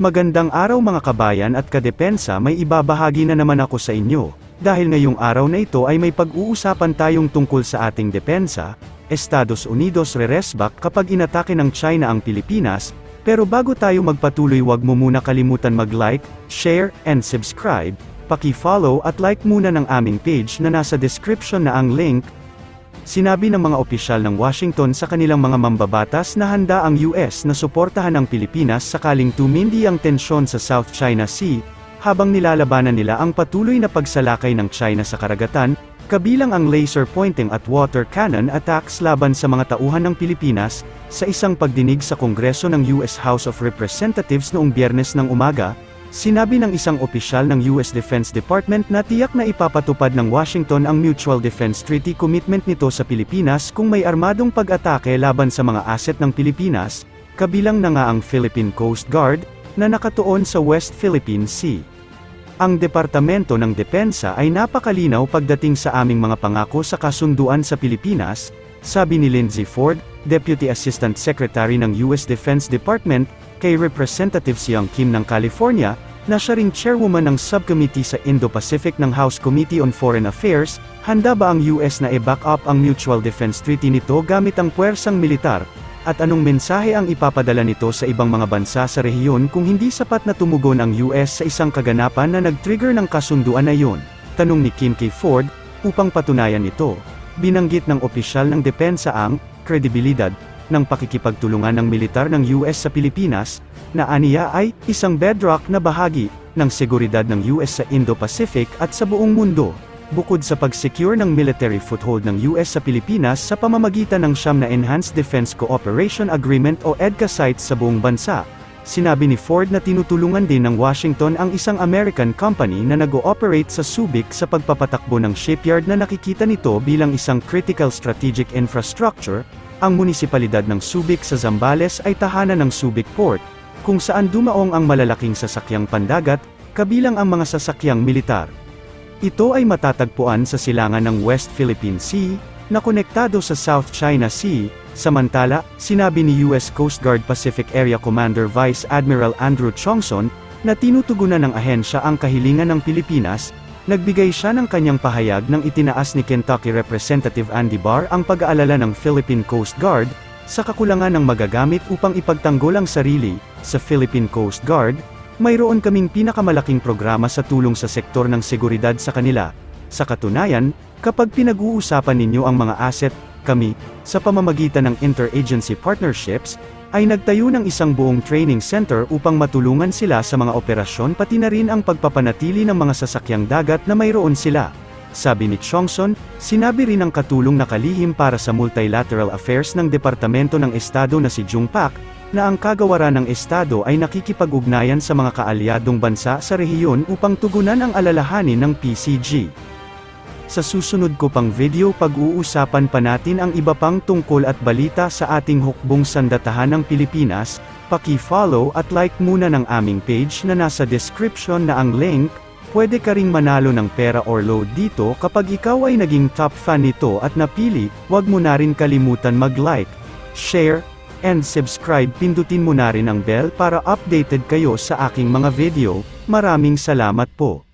Magandang araw mga kabayan at kadepensa may ibabahagi na naman ako sa inyo, dahil ngayong araw na ito ay may pag-uusapan tayong tungkol sa ating depensa, Estados Unidos reresback kapag inatake ng China ang Pilipinas, pero bago tayo magpatuloy wag mo muna kalimutan mag-like, share, and subscribe, paki-follow at like muna ng aming page na nasa description na ang link, Sinabi ng mga opisyal ng Washington sa kanilang mga mambabatas na handa ang US na suportahan ang Pilipinas sakaling tumindi ang tensyon sa South China Sea, habang nilalabanan nila ang patuloy na pagsalakay ng China sa karagatan, kabilang ang laser pointing at water cannon attacks laban sa mga tauhan ng Pilipinas, sa isang pagdinig sa Kongreso ng US House of Representatives noong biyernes ng umaga, Sinabi ng isang opisyal ng US Defense Department na tiyak na ipapatupad ng Washington ang Mutual Defense Treaty commitment nito sa Pilipinas kung may armadong pag-atake laban sa mga asset ng Pilipinas, kabilang na nga ang Philippine Coast Guard, na nakatuon sa West Philippine Sea. Ang Departamento ng Depensa ay napakalinaw pagdating sa aming mga pangako sa kasunduan sa Pilipinas, sabi ni Lindsay Ford, Deputy Assistant Secretary ng US Defense Department, kay Representative Siang Kim ng California, na siya ring chairwoman ng subcommittee sa Indo-Pacific ng House Committee on Foreign Affairs, handa ba ang US na i-back up ang Mutual Defense Treaty nito gamit ang puwersang militar, at anong mensahe ang ipapadala nito sa ibang mga bansa sa rehiyon kung hindi sapat na tumugon ang US sa isang kaganapan na nag-trigger ng kasunduan na iyon? Tanong ni Kim K. Ford, upang patunayan ito. Binanggit ng opisyal ng depensa ang kredibilidad ng pakikipagtulungan ng militar ng US sa Pilipinas, na aniya ay isang bedrock na bahagi ng seguridad ng US sa Indo-Pacific at sa buong mundo. Bukod sa pag-secure ng military foothold ng US sa Pilipinas sa pamamagitan ng siyam na Enhanced Defense Cooperation Agreement o EDCA sites sa buong bansa, sinabi ni Ford na tinutulungan din ng Washington ang isang American company na nag-ooperate sa Subic sa pagpapatakbo ng shipyard na nakikita nito bilang isang critical strategic infrastructure, ang munisipalidad ng Subic sa Zambales ay tahanan ng Subic Port, kung saan dumaong ang malalaking sasakyang pandagat, kabilang ang mga sasakyang militar. Ito ay matatagpuan sa silangan ng West Philippine Sea, na konektado sa South China Sea, samantala, sinabi ni US Coast Guard Pacific Area Commander Vice Admiral Andrew Chongson, na tinutugunan ng ahensya ang kahilingan ng Pilipinas, nagbigay siya ng kanyang pahayag nang itinaas ni Kentucky Representative Andy Barr ang pag-aalala ng Philippine Coast Guard, sa kakulangan ng magagamit upang ipagtanggol ang sarili, sa Philippine Coast Guard, mayroon kaming pinakamalaking programa sa tulong sa sektor ng seguridad sa kanila. Sa katunayan, kapag pinag-uusapan ninyo ang mga asset, kami, sa pamamagitan ng interagency partnerships, ay nagtayo ng isang buong training center upang matulungan sila sa mga operasyon pati na rin ang pagpapanatili ng mga sasakyang dagat na mayroon sila. Sabi ni Chongson, sinabi rin ang katulong na kalihim para sa multilateral affairs ng Departamento ng Estado na si Jung Pak, na ang kagawaran ng Estado ay nakikipag-ugnayan sa mga kaalyadong bansa sa rehiyon upang tugunan ang alalahanin ng PCG. Sa susunod ko pang video pag-uusapan pa natin ang iba pang tungkol at balita sa ating hukbong sandatahan ng Pilipinas, paki-follow at like muna ng aming page na nasa description na ang link, pwede ka ring manalo ng pera or load dito kapag ikaw ay naging top fan nito at napili, wag mo na rin kalimutan mag-like, share, and subscribe. Pindutin mo na rin ang bell para updated kayo sa aking mga video, maraming salamat po.